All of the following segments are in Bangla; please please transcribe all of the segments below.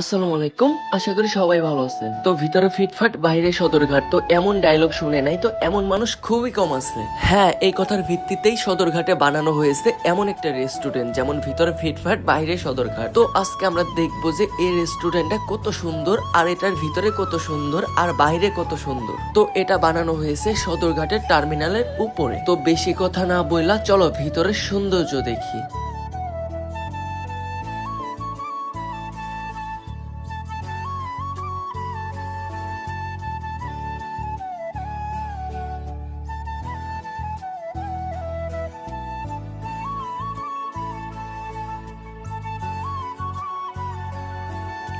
আসসালামু আলাইকুম। আশা করি সবাই ভালো আছেন। তো ভিতরে ফিটফাট, বাইরে সদরঘাট, তো এমন ডায়লগ শুনে নাই, তো এমন মানুষ খুবই কম আছে। হ্যাঁ এই কথার ভিত্তিতেই সদরঘাটে বানানো হয়েছে এমন একটা রেস্টুরেন্ট যেমন ভিতরে ফিটফাট, বাইরে সদরঘাট। তো আজকে আমরা দেখব যে এই রেস্টুরেন্টটা কত সুন্দর, আর এটার ভিতরে কত সুন্দর, আর বাইরে কত সুন্দর। তো এটা বানানো হয়েছে সদরঘাটের টার্মিনালের উপরে। তো বেশি কথা না বললা চলো ভিতরের সৌন্দর্য দেখি।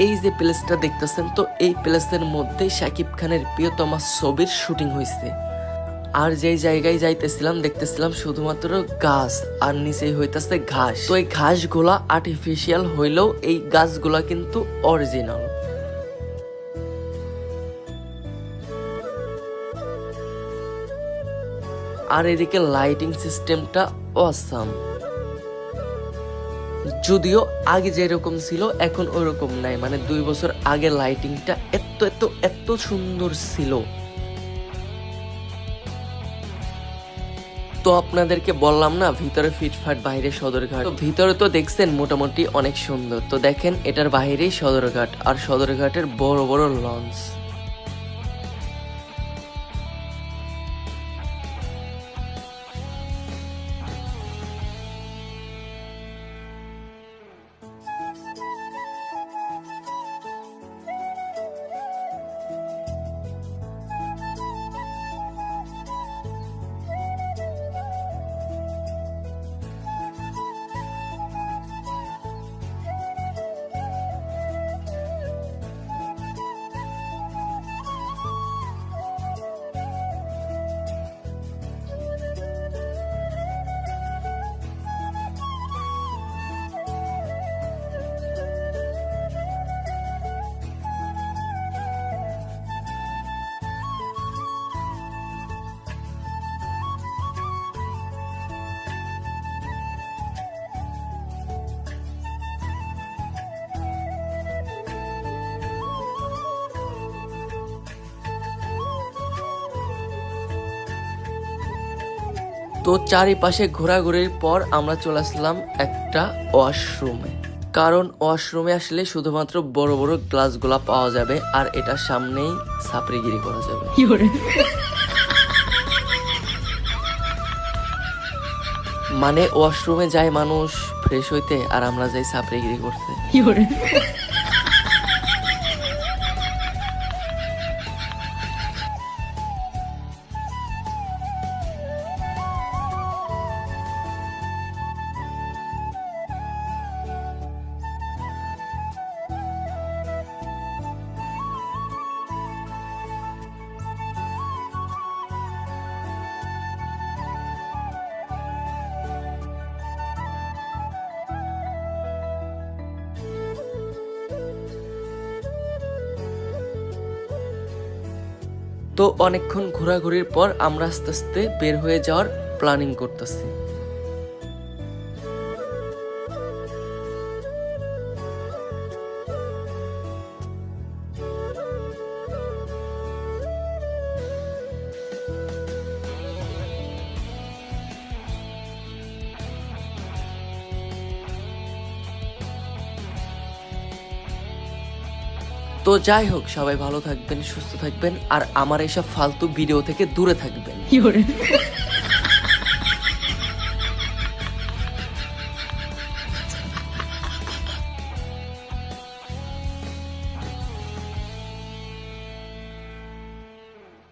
এই যে প্লেসটা দেখতেছেন, তো এই প্লেসের মধ্যে শাকিব খানের প্রিয়তমা ছবির শুটিং হয়েছে আর যেই জায়গায় যাইতেছিলাম, দেখতেছিলাম শুধুমাত্র গাছ, আর নিচেই হইতেছে ঘাস। তো এই ঘাসগুলা আর্টিফিশিয়াল হইলেও এই গাছগুলা কিন্তু অরিজিনাল আর এদিকে লাইটিং সিস্টেমটা অসাম যদিও আগে যেরকম ছিল, এখন ওরকম নাই। মানে দুই বছর আগে লাইটিংটা এত এত এত সুন্দর ছিল। তো আপনাদেরকে বললাম না, ভিতরে ফিটফাট, বাইরে সদরঘাট। ভিতরে তো দেখছেন মোটামুটি অনেক সুন্দর। তো দেখেন, এটার বাইরেই সদরঘাট আর সদরঘাটের বড় বড় লঞ্চ তো চারিপাশে ঘোরাঘুরির পর আমরা চলে আসলাম একটা ওয়াশরুমে। কারণ ওয়াশরুমে আসলে শুধুমাত্র বড় বড় গ্লাসগুলা পাওয়া যাবে আর এটার সামনেই সাপড়িগিরি করা যাবে। মানে ওয়াশরুমে যায় মানুষ ফ্রেশ হইতে আর আমরা যাই সাপড়িগিরি করতে। তো অনেকক্ষণ ঘোরাঘুরির পর আমরা আস্তে আস্তে বের হয়ে যাওয়ার প্ল্যানিং করতেছি। তো যাই হোক, সবাই ভালো থাকবেন, সুস্থ থাকবেন, আর আমার এইসব ফালতু ভিডিও থেকে দূরে থাকবেন।